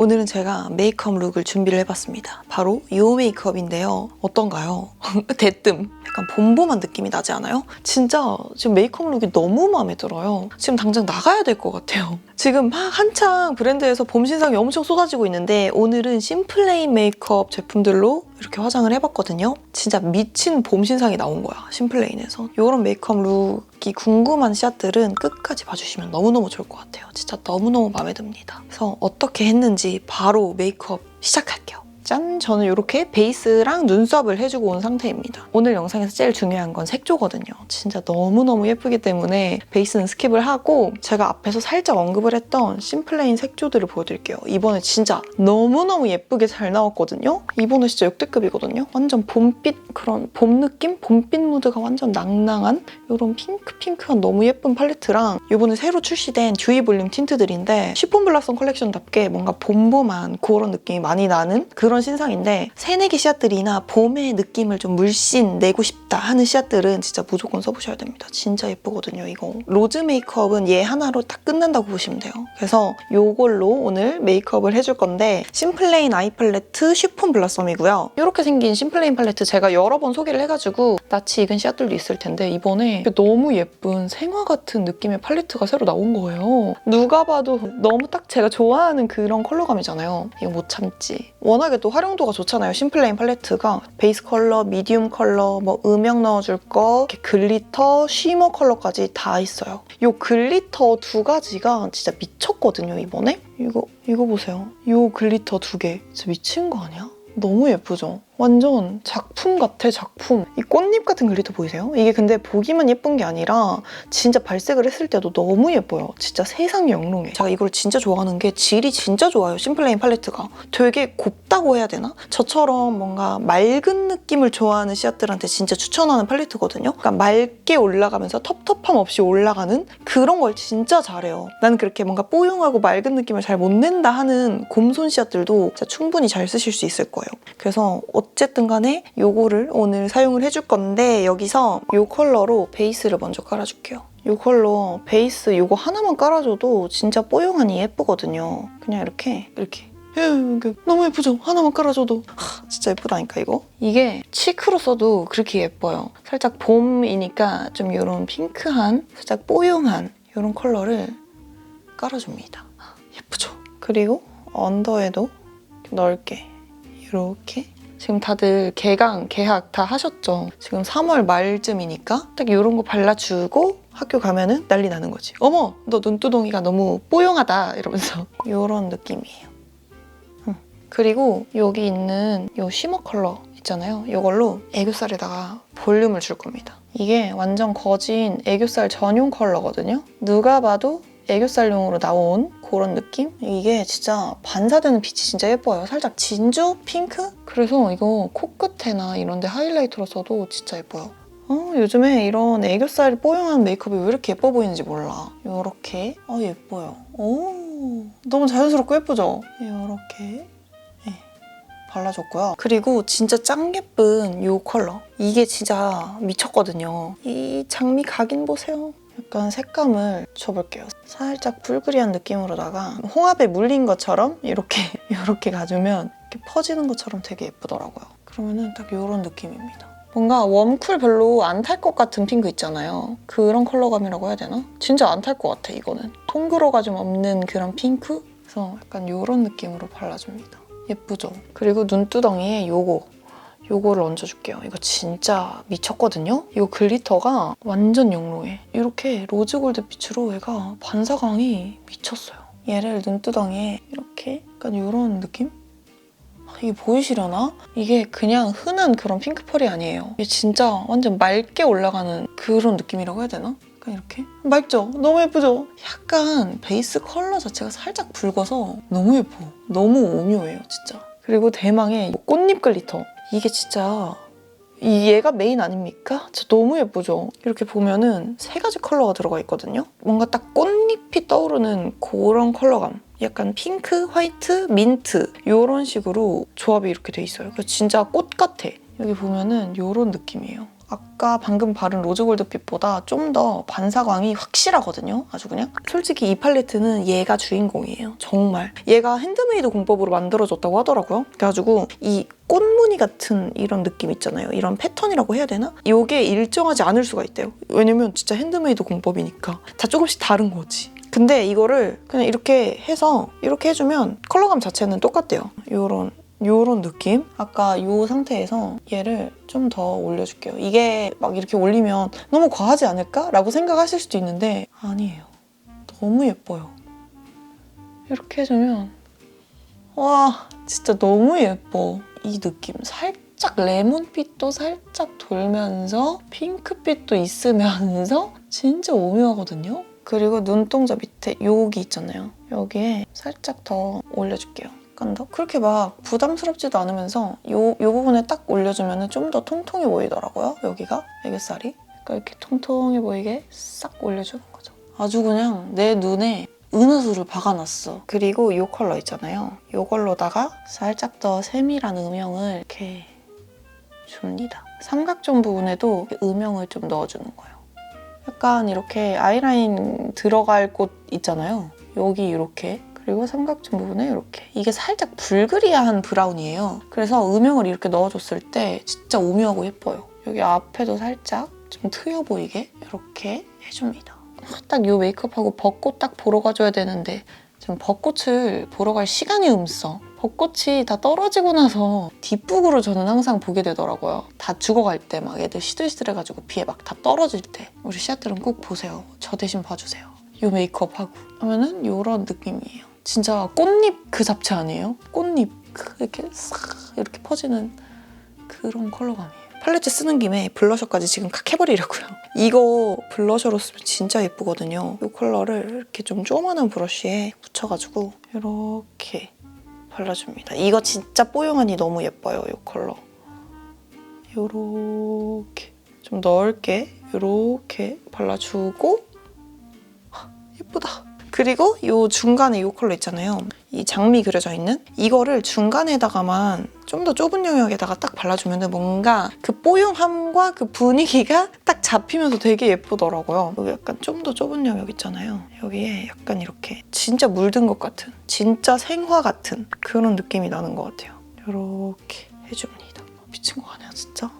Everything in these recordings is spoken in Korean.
오늘은 제가 메이크업 룩을 준비를 해봤습니다. 바로 이 메이크업인데요. 어떤가요? 대뜸. 약간 봄봄한 느낌이 나지 않아요? 진짜 지금 메이크업 룩이 너무 마음에 들어요. 지금 당장 나가야 될 것 같아요. 지금 막 한창 브랜드에서 봄 신상이 엄청 쏟아지고 있는데 오늘은 심플레인 메이크업 제품들로 이렇게 화장을 해봤거든요. 진짜 미친 봄 신상이 나온 거야. 심플레인에서. 이런 메이크업 룩이 궁금한 샷들은 끝까지 봐주시면 너무너무 좋을 것 같아요. 진짜 너무너무 마음에 듭니다. 그래서 어떻게 했는지 바로 메이크업 시작할게요. 짠! 저는 이렇게 베이스랑 눈썹을 해주고 온 상태입니다. 오늘 영상에서 제일 중요한 건 색조거든요. 진짜 너무너무 예쁘기 때문에 베이스는 스킵을 하고 제가 앞에서 살짝 언급을 했던 심플레인 색조들을 보여드릴게요. 이번에 진짜 너무너무 예쁘게 잘 나왔거든요. 이번에 진짜 역대급이거든요. 완전 봄빛 그런 봄 느낌? 봄빛 무드가 완전 낭낭한 이런 핑크 핑크한 너무 예쁜 팔레트랑 이번에 새로 출시된 듀이 볼륨 틴트들인데 시폰 블라썸 컬렉션답게 뭔가 봄봄한 그런 느낌이 많이 나는 그런 신상인데 새내기 샷들이나 봄의 느낌을 좀 물씬 내고 싶다 하는 샷들은 진짜 무조건 써보셔야 됩니다. 진짜 예쁘거든요, 이거. 로즈 메이크업은 얘 하나로 딱 끝난다고 보시면 돼요. 그래서 이걸로 오늘 메이크업을 해줄 건데 심플레인 아이 팔레트 쉬폰 블라썸이고요. 이렇게 생긴 심플레인 팔레트 제가 여러 번 소개를 해가지고 낯이 익은 샷들도 있을 텐데 이번에 너무 예쁜 생화 같은 느낌의 팔레트가 새로 나온 거예요. 누가 봐도 너무 딱 제가 좋아하는 그런 컬러감이잖아요. 이거 못 참지. 워낙에 또 활용도가 좋잖아요. 심플레인 팔레트가 베이스 컬러, 미디움 컬러, 뭐 음영 넣어줄 거, 글리터, 쉬머 컬러까지 다 있어요. 이 글리터 두 가지가 진짜 미쳤거든요 이번에. 이거 이거 보세요. 이 글리터 두 개. 진짜 미친 거 아니야? 너무 예쁘죠? 완전 작품 같아 작품. 이 꽃잎 같은 글리터 보이세요? 이게 근데 보기만 예쁜 게 아니라 진짜 발색을 했을 때도 너무 예뻐요. 진짜 세상이 영롱해. 제가 이걸 진짜 좋아하는 게 질이 진짜 좋아요 심플레인 팔레트가. 되게 곱다고 해야 되나? 저처럼 뭔가 맑은 느낌을 좋아하는 씨앗들한테 진짜 추천하는 팔레트거든요. 그러니까 맑게 올라가면서 텁텁함 없이 올라가는 그런 걸 진짜 잘해요. 나는 그렇게 뭔가 뽀용하고 맑은 느낌을 잘 못 낸다 하는 곰손 씨앗들도 충분히 잘 쓰실 수 있을 거예요. 그래서 어쨌든 간에 요거를 오늘 사용을 해줄 건데 여기서 요 컬러로 베이스를 먼저 깔아줄게요. 요 컬러 베이스 요거 하나만 깔아줘도 진짜 뽀용하니 예쁘거든요. 그냥 이렇게 이렇게 이렇게 너무 예쁘죠? 하나만 깔아줘도 하, 진짜 예쁘다니까 이거. 이게 치크로 써도 그렇게 예뻐요. 살짝 봄이니까 좀 이런 핑크한 살짝 뽀용한 이런 컬러를 깔아줍니다. 예쁘죠? 그리고 언더에도 넓게 이렇게 지금 다들 개강, 개학 다 하셨죠? 지금 3월 말쯤이니까 딱 이런 거 발라주고 학교 가면은 난리 나는 거지. 어머, 너 눈두덩이가 너무 뽀용하다 이러면서 이런 느낌이에요. 응. 그리고 여기 있는 이 쉬머 컬러 있잖아요. 이걸로 애교살에다가 볼륨을 줄 겁니다. 이게 완전 거진 애교살 전용 컬러거든요. 누가 봐도 애교살용으로 나온 그런 느낌? 이게 진짜 반사되는 빛이 진짜 예뻐요. 살짝 진주 핑크? 그래서 이거 코끝에나 이런 데 하이라이터로 써도 진짜 예뻐요. 어, 요즘에 이런 애교살 뽀용한 메이크업이 왜 이렇게 예뻐 보이는지 몰라. 이렇게. 어, 예뻐요. 오, 너무 자연스럽고 예쁘죠? 이렇게. 네, 발라줬고요. 그리고 진짜 짱 예쁜 이 컬러. 이게 진짜 미쳤거든요. 이 장미 각인 보세요. 약간 색감을 줘볼게요. 살짝 불그리한 느낌으로다가 홍합에 물린 것처럼 이렇게 이렇게 가주면 이렇게 퍼지는 것처럼 되게 예쁘더라고요. 그러면은 딱 이런 느낌입니다. 뭔가 웜쿨 별로 안 탈 것 같은 핑크 있잖아요. 그런 컬러감이라고 해야 되나? 진짜 안 탈 것 같아 이거는. 통그러가 좀 없는 그런 핑크? 그래서 약간 이런 느낌으로 발라줍니다. 예쁘죠? 그리고 눈두덩이에 요거 요거를 얹어줄게요. 이거 진짜 미쳤거든요? 이거 글리터가 완전 영롱해. 이렇게 로즈골드 빛으로 얘가 반사광이 미쳤어요. 얘를 눈두덩이에 이렇게 약간 이런 느낌? 아, 이게 보이시려나? 이게 그냥 흔한 그런 핑크펄이 아니에요. 이게 진짜 완전 맑게 올라가는 그런 느낌이라고 해야 되나? 약간 이렇게 맑죠? 너무 예쁘죠? 약간 베이스 컬러 자체가 살짝 붉어서 너무 예뻐. 너무 오묘해요, 진짜. 그리고 대망의 꽃잎 글리터. 이게 진짜 이 얘가 메인 아닙니까? 진짜 너무 예쁘죠? 이렇게 보면은 세 가지 컬러가 들어가 있거든요. 뭔가 딱 꽃잎이 떠오르는 그런 컬러감. 약간 핑크, 화이트, 민트 이런 식으로 조합이 이렇게 돼 있어요. 진짜 꽃 같아. 여기 보면은 이런 느낌이에요. 아까 방금 바른 로즈골드빛보다 좀 더 반사광이 확실하거든요. 아주 그냥. 솔직히 이 팔레트는 얘가 주인공이에요. 정말. 얘가 핸드메이드 공법으로 만들어졌다고 하더라고요. 그래가지고 이 꽃무늬 같은 이런 느낌 있잖아요. 이런 패턴이라고 해야 되나? 이게 일정하지 않을 수가 있대요. 왜냐면 진짜 핸드메이드 공법이니까 다 조금씩 다른 거지. 근데 이거를 그냥 이렇게 해서 이렇게 해주면 컬러감 자체는 똑같대요. 요런 요런 느낌? 아까 요 상태에서 얘를 좀 더 올려줄게요. 이게 막 이렇게 올리면 너무 과하지 않을까? 라고 생각하실 수도 있는데 아니에요. 너무 예뻐요. 이렇게 해주면 와 진짜 너무 예뻐. 이 느낌 살짝 레몬빛도 살짝 돌면서 핑크빛도 있으면서 진짜 오묘하거든요. 그리고 눈동자 밑에 여기 있잖아요. 여기에 살짝 더 올려줄게요. 약간 더 그렇게 막 부담스럽지도 않으면서 요, 요 부분에 딱 올려주면 좀 더 통통해 보이더라고요. 여기가 애교살이. 그러니까 이렇게 통통해 보이게 싹 올려주는 거죠. 아주 그냥 내 눈에 은하수를 박아놨어. 그리고 이 컬러 있잖아요. 이걸로다가 살짝 더 세밀한 음영을 이렇게 줍니다. 삼각존 부분에도 음영을 좀 넣어주는 거예요. 약간 이렇게 아이라인 들어갈 곳 있잖아요. 여기 이렇게 그리고 삼각존 부분에 이렇게 이게 살짝 불그리아한 브라운이에요. 그래서 음영을 이렇게 넣어줬을 때 진짜 오묘하고 예뻐요. 여기 앞에도 살짝 좀 트여 보이게 이렇게 해줍니다. 딱이 메이크업하고 벚꽃 딱 보러 가줘야 되는데 지금 벚꽃을 보러 갈 시간이 없어. 벚꽃이 다 떨어지고 나서 뒷북으로 저는 항상 보게 되더라고요. 다 죽어갈 때 막 애들 시들시들해가지고 비에 막 다 떨어질 때 우리 씨앗들은 꼭 보세요. 저 대신 봐주세요. 이 메이크업 하고 하면은 이런 느낌이에요. 진짜 꽃잎 그 잡채 아니에요? 꽃잎 그 이렇게 싹 이렇게 퍼지는 그런 컬러감이에요. 팔레트 쓰는 김에 블러셔까지 지금 칵 해버리려고요. 이거 블러셔로 쓰면 진짜 예쁘거든요. 이 컬러를 이렇게 좀 조그만한 브러쉬에 묻혀가지고 이렇게 발라줍니다. 이거 진짜 뽀용하니 너무 예뻐요, 이 컬러. 요렇게 좀 넓게 요렇게 발라주고 헉, 예쁘다. 그리고 요 중간에 요 컬러 있잖아요. 이 장미 그려져 있는 이거를 중간에다가만 좀 더 좁은 영역에다가 딱 발라주면 뭔가 그 뽀용함과 그 분위기가 딱 잡히면서 되게 예쁘더라고요. 여기 약간 좀 더 좁은 영역 있잖아요. 여기에 약간 이렇게 진짜 물든 것 같은 진짜 생화 같은 그런 느낌이 나는 것 같아요. 이렇게 해줍니다. 미친 거 아니야 진짜?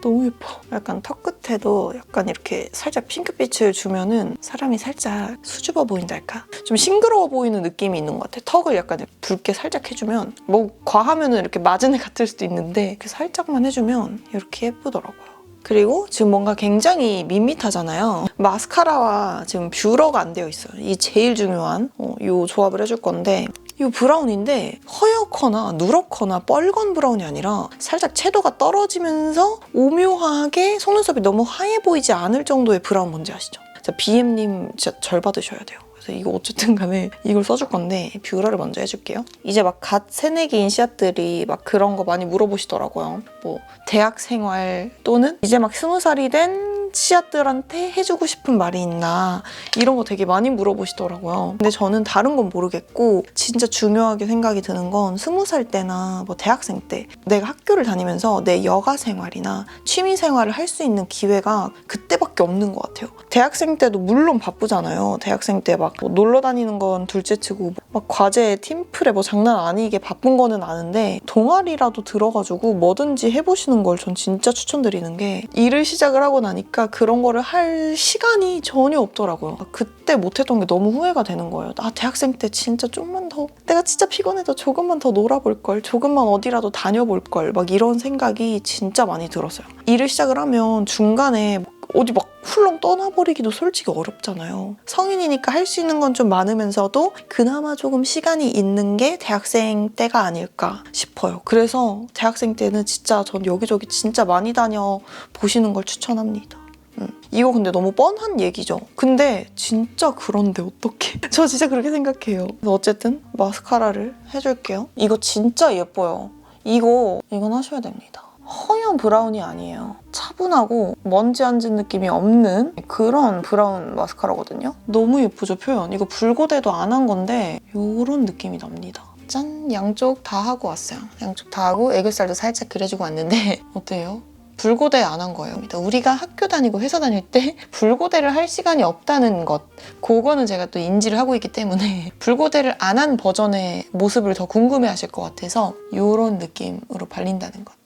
너무 예뻐. 약간 턱 끝에도 약간 이렇게 살짝 핑크빛을 주면은 사람이 살짝 수줍어 보인달까? 좀 싱그러워 보이는 느낌이 있는 것 같아. 턱을 약간 붉게 살짝 해주면 뭐 과하면은 이렇게 애 같을 수도 있는데 이렇게 살짝만 해주면 이렇게 예쁘더라고요. 그리고 지금 뭔가 굉장히 밋밋하잖아요. 마스카라와 지금 뷰러가 안 되어 있어요. 이 제일 중요한 어, 이 조합을 해줄 건데 이 브라운인데 허옇거나 누렇거나 뻘건 브라운이 아니라 살짝 채도가 떨어지면서 오묘하게 속눈썹이 너무 하얘 보이지 않을 정도의 브라운 뭔지 아시죠? BM님 진짜 절 받으셔야 돼요. 그래서 이거 어쨌든 간에 이걸 써줄 건데 뷰러를 먼저 해줄게요. 이제 막 갓 새내기인 씨앗들이 막 그런 거 많이 물어보시더라고요. 뭐 대학 생활 또는 이제 막 스무 살이 된 씨앗들한테 해주고 싶은 말이 있나 이런 거 되게 많이 물어보시더라고요. 근데 저는 다른 건 모르겠고 진짜 중요하게 생각이 드는 건 스무 살 때나 뭐 대학생 때 내가 학교를 다니면서 내 여가 생활이나 취미 생활을 할 수 있는 기회가 그때밖에 없는 것 같아요. 대학생 때도 물론 바쁘잖아요. 대학생 때 막 놀러 다니는 건 둘째치고 막 과제 팀플에 뭐 장난 아니게 바쁜 거는 아는데 동아리라도 들어가지고 뭐든지 해보시는 걸 전 진짜 추천드리는 게 일을 시작을 하고 나니까 그런 거를 할 시간이 전혀 없더라고요. 그때 못했던 게 너무 후회가 되는 거예요. 아 대학생 때 진짜 좀만 더 내가 진짜 피곤해도 조금만 더 놀아볼 걸, 조금만 어디라도 다녀볼 걸, 막 이런 생각이 진짜 많이 들었어요. 일을 시작을 하면 중간에 어디 막 훌렁 떠나버리기도 솔직히 어렵잖아요. 성인이니까 할 수 있는 건 좀 많으면서도 그나마 조금 시간이 있는 게 대학생 때가 아닐까 싶어요. 그래서 대학생 때는 진짜 전 여기저기 진짜 많이 다녀 보시는 걸 추천합니다. 음. 이거 근데 너무 뻔한 얘기죠. 근데 진짜 그런데 어떡해. 저 진짜 그렇게 생각해요. 어쨌든 마스카라를 해줄게요. 이거 진짜 예뻐요. 이거, 이건 하셔야 됩니다. 허연 브라운이 아니에요. 차분하고 먼지 앉은 느낌이 없는 그런 브라운 마스카라거든요. 너무 예쁘죠, 표현. 이거 붉고대도 안 한 건데 이런 느낌이 납니다. 짠! 양쪽 다 하고 왔어요. 양쪽 다 하고 애교살도 살짝 그려주고 왔는데 어때요? 불고대 안 한 거예요. 우리가 학교 다니고 회사 다닐 때 불고대를 할 시간이 없다는 것. 그거는 제가 또 인지를 하고 있기 때문에 불고대를 안 한 버전의 모습을 더 궁금해 하실 것 같아서 이런 느낌으로 발린다는 것.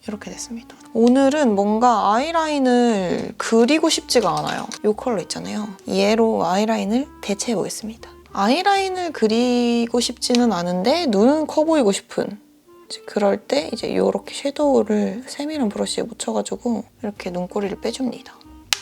네, 이렇게 됐습니다. 오늘은 뭔가 아이라인을 그리고 싶지가 않아요. 이 컬러 있잖아요. 얘로 아이라인을 대체해 보겠습니다. 아이라인을 그리고 싶지는 않은데 눈은 커 보이고 싶은 그럴 때 이제 이렇게 섀도우를 세밀한 브러쉬에 묻혀가지고 이렇게 눈꼬리를 빼줍니다.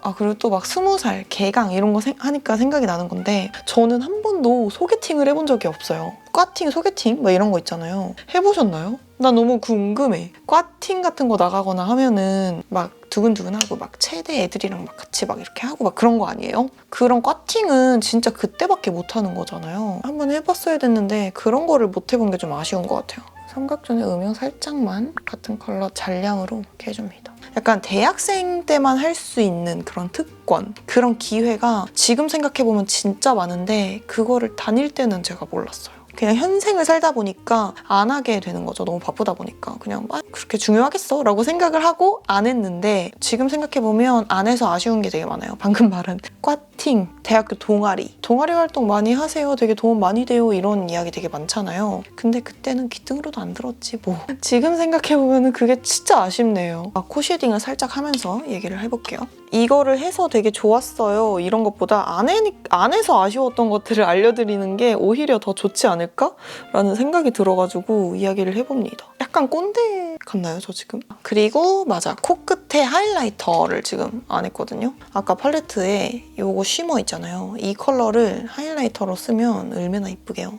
아 그리고 또 막 스무 살 개강 이런 거 생- 하니까 생각이 나는 건데 저는 한 번도 소개팅을 해본 적이 없어요. 꽈팅 소개팅 막 이런 거 있잖아요. 해보셨나요? 나 너무 궁금해. 꽈팅 같은 거 나가거나 하면은 막 두근두근하고 막 체대 애들이랑 막 같이 막 이렇게 하고 막 그런 거 아니에요? 그런 꽈팅은 진짜 그때밖에 못 하는 거잖아요. 한번 해봤어야 됐는데 그런 거를 못 해본 게 좀 아쉬운 것 같아요. 삼각존에 음영 살짝만 같은 컬러 잔량으로 이렇게 해줍니다. 약간 대학생 때만 할 수 있는 그런 특권, 그런 기회가 지금 생각해보면 진짜 많은데 그거를 다닐 때는 제가 몰랐어요. 그냥 현생을 살다 보니까 안 하게 되는 거죠. 너무 바쁘다 보니까. 그냥 막 그렇게 중요하겠어? 라고 생각을 하고 안 했는데 지금 생각해보면 안 해서 아쉬운 게 되게 많아요. 방금 말한 꽈팅, 대학교 동아리. 동아리 활동 많이 하세요. 되게 도움 많이 돼요. 이런 이야기 되게 많잖아요. 근데 그때는 귀등으로도 안 들었지 뭐. 지금 생각해보면 그게 진짜 아쉽네요. 아, 코 쉐딩을 살짝 하면서 얘기를 해볼게요. 이거를 해서 되게 좋았어요. 이런 것보다 안, 해, 안 해서 아쉬웠던 것들을 알려드리는 게 오히려 더 좋지 않을까라는 생각이 들어가지고 이야기를 해봅니다. 약간 꼰대 같나요, 저 지금? 그리고 맞아, 코끝에 하이라이터를 지금 안 했거든요. 아까 팔레트에 요거 쉬머 있잖아요. 이 컬러를 하이라이터로 쓰면 얼마나 이쁘게요.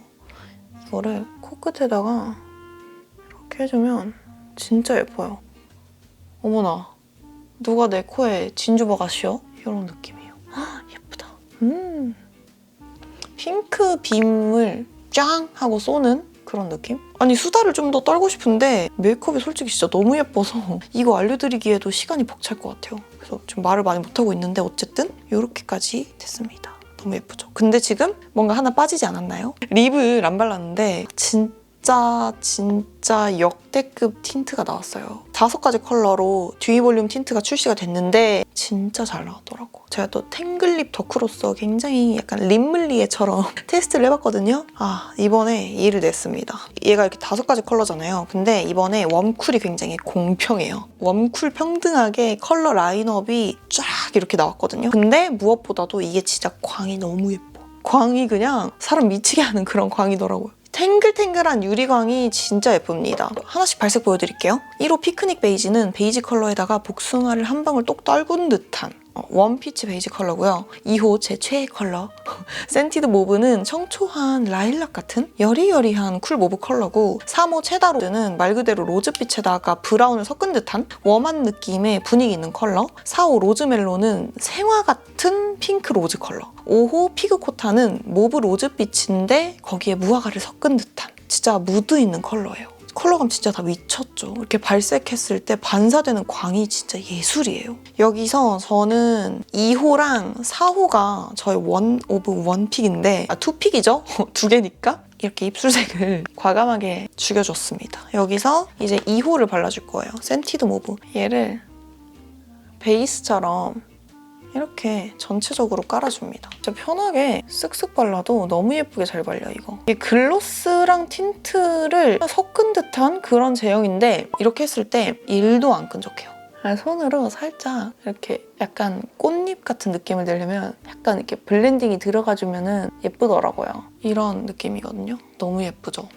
이거를 코끝에다가 이렇게 해주면 진짜 예뻐요. 어머나, 누가 내 코에 진주버가 씌어? 이런 느낌이에요. 헉, 예쁘다. 음. 핑크 빔을 짱 하고 쏘는 그런 느낌? 아니 수다를 좀 더 떨고 싶은데 메이크업이 솔직히 진짜 너무 예뻐서 이거 알려드리기에도 시간이 벅찰 것 같아요. 그래서 좀 말을 많이 못하고 있는데 어쨌든 이렇게까지 됐습니다. 너무 예쁘죠? 근데 지금 뭔가 하나 빠지지 않았나요? 립을 안 발랐는데 진짜 진짜 역대급 틴트가 나왔어요. 다섯 가지 컬러로 듀이 볼륨 틴트가 출시가 됐는데 진짜 잘 나왔더라고. 제가 또 탱글립 덕후로서 굉장히 약간 립물리에처럼 테스트를 해봤거든요. 아 이번에 이를 냈습니다. 얘가 이렇게 다섯 가지 컬러잖아요. 근데 이번에 웜쿨이 굉장히 공평해요. 웜쿨 평등하게 컬러 라인업이 쫙 이렇게 나왔거든요. 근데 무엇보다도 이게 진짜 광이 너무 예뻐. 광이 그냥 사람 미치게 하는 그런 광이더라고요. 탱글탱글한 유리광이 진짜 예쁩니다. 하나씩 발색 보여드릴게요. 1호 피크닉 베이지는 베이지 컬러에다가 복숭아를 한 방울 똑 떨군 듯한 어, 원피치 베이지 컬러고요. 2호 제 최애 컬러 센티드 모브는 청초한 라일락 같은 여리여리한 쿨 모브 컬러고 3호 체다 로드는 말 그대로 로즈빛에다가 브라운을 섞은 듯한 웜한 느낌의 분위기 있는 컬러 4호 로즈멜로는 생화 같은 핑크 로즈 컬러 5호 피그코타는 모브 로즈빛인데 거기에 무화과를 섞은 듯한 진짜 무드 있는 컬러예요. 컬러감 진짜 다 미쳤죠. 이렇게 발색했을 때 반사되는 광이 진짜 예술이에요. 여기서 저는 2호랑 4호가 저의 원 오브 원픽인데 아 투픽이죠? 두 개니까 이렇게 입술색을 과감하게 죽여줬습니다. 여기서 이제 2호를 발라줄 거예요. 센티드 모브. 얘를 베이스처럼 이렇게 전체적으로 깔아줍니다. 진짜 편하게 쓱쓱 발라도 너무 예쁘게 잘 발려 이거. 이게 글로스랑 틴트를 섞은 듯한 그런 제형인데 이렇게 했을 때 1도 안 끈적해요. 아, 손으로 살짝 이렇게 약간 꽃잎 같은 느낌을 내려면 약간 이렇게 블렌딩이 들어가주면 예쁘더라고요. 이런 느낌이거든요. 너무 예쁘죠?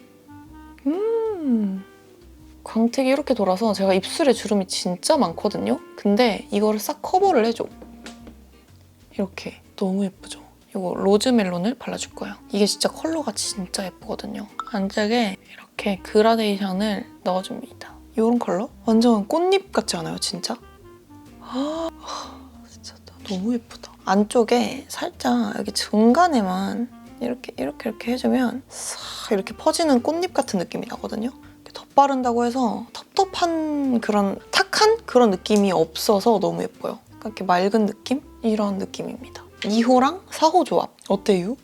음. 광택이 이렇게 돌아서 제가 입술에 주름이 진짜 많거든요. 근데 이거를 싹 커버를 해줘. 이렇게 너무 예쁘죠? 이거 로즈멜론을 발라줄 거예요. 이게 진짜 컬러가 진짜 예쁘거든요. 안짝에 이렇게 그라데이션을 넣어줍니다. 이런 컬러? 완전 꽃잎 같지 않아요, 진짜? 아, 진짜 너무 예쁘다. 안쪽에 살짝 여기 중간에만 이렇게 이렇게 이렇게 해주면 싹 이렇게 퍼지는 꽃잎 같은 느낌이 나거든요. 덧바른다고 해서 텁텁한 그런 탁한 그런 느낌이 없어서 너무 예뻐요. 약간 이렇게 맑은 느낌? 이런 느낌입니다. 2호랑 4호 조합 어때요?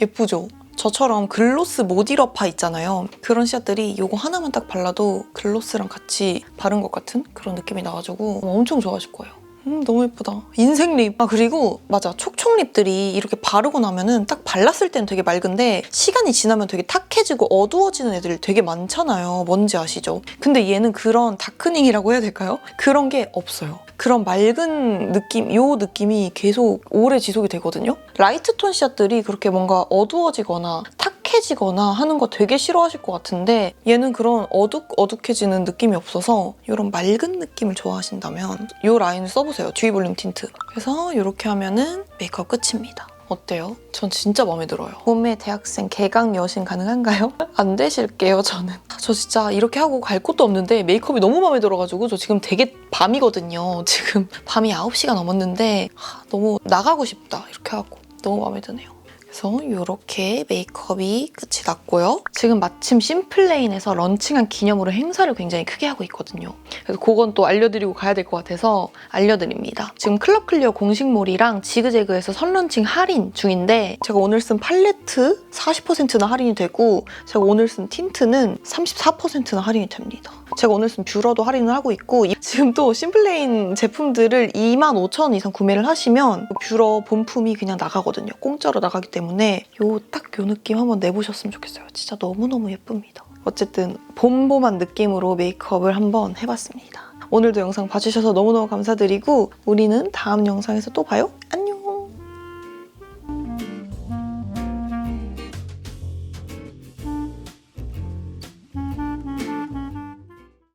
예쁘죠? 저처럼 글로스 모디러파 있잖아요. 그런 씨앗들이 이거 하나만 딱 발라도 글로스랑 같이 바른 것 같은 그런 느낌이 나가지고 엄청 좋아하실 거예요. 음, 너무 예쁘다. 인생립. 아, 그리고, 맞아. 촉촉립들이 이렇게 바르고 나면은 딱 발랐을 때는 되게 맑은데, 시간이 지나면 되게 탁해지고 어두워지는 애들 되게 많잖아요. 뭔지 아시죠? 근데 얘는 그런 다크닝이라고 해야 될까요? 그런 게 없어요. 그런 맑은 느낌, 요 느낌이 계속 오래 지속이 되거든요? 라이트 톤 씨앗들이 그렇게 뭔가 어두워지거나 탁 해지거나 하는 거 되게 싫어하실 것 같은데 얘는 그런 어둑어둑해지는 느낌이 없어서 이런 맑은 느낌을 좋아하신다면 이 라인을 써보세요. 듀이 볼륨 틴트. 그래서 이렇게 하면은 메이크업 끝입니다. 어때요? 전 진짜 마음에 들어요. 봄에 대학생 개강 여신 가능한가요? 안 되실게요, 저는. 저 진짜 이렇게 하고 갈 곳도 없는데 메이크업이 너무 마음에 들어가지고 저 지금 되게 밤이거든요. 지금 밤이 9시가 넘었는데 하, 너무 나가고 싶다 이렇게 하고 너무 마음에 드네요. 그래서 이렇게 메이크업이 끝이 났고요. 지금 마침 심플레인에서 런칭한 기념으로 행사를 굉장히 크게 하고 있거든요. 그래서 그건 또 알려드리고 가야 될 것 같아서 알려드립니다. 지금 클럽 클리어 공식몰이랑 지그재그에서 선런칭 할인 중인데 제가 오늘 쓴 팔레트 40%나 할인이 되고 제가 오늘 쓴 틴트는 34%나 할인이 됩니다. 제가 오늘 쓴 뷰러도 할인을 하고 있고 이- 지금 또 심플레인 제품들을 25,000원 이상 구매를 하시면 뷰러 본품이 그냥 나가거든요. 공짜로 나가기 때문에 요딱요 느낌 한번 내보셨으면 좋겠어요. 진짜 너무너무 예쁩니다. 어쨌든 봄봄한 느낌으로 메이크업을 한번 해봤습니다. 오늘도 영상 봐주셔서 너무너무 감사드리고 우리는 다음 영상에서 또 봐요. 안녕!